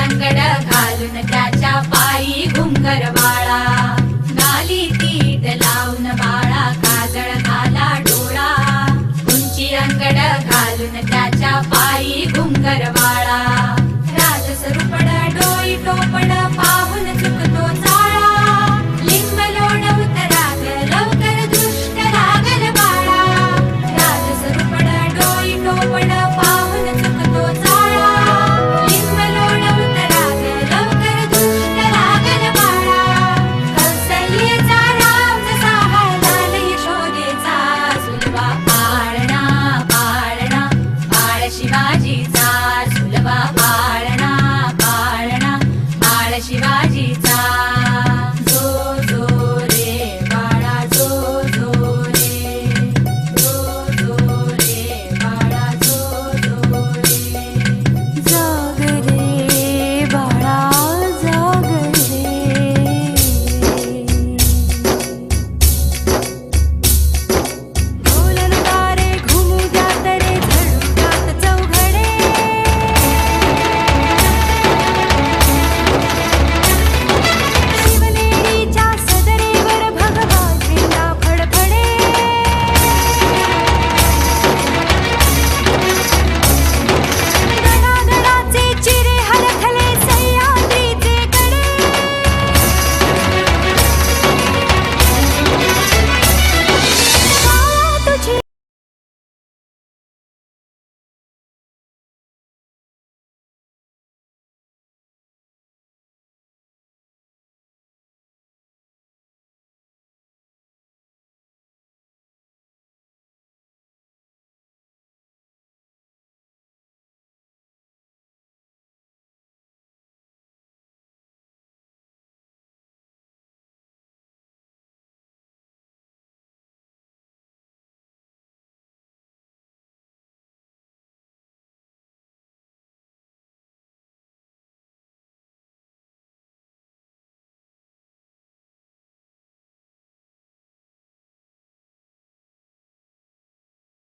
रंगड घालून त्याच्या पायी घुंगर बाळा. नाली तीट लावून बाळा काजळ घाला डोळा. उंची रंगड घालून त्याच्या पायी घुंगर बाळा. शिवाजीचा सुलभा पाळणा पाळणा बाळ शिवाजीचा.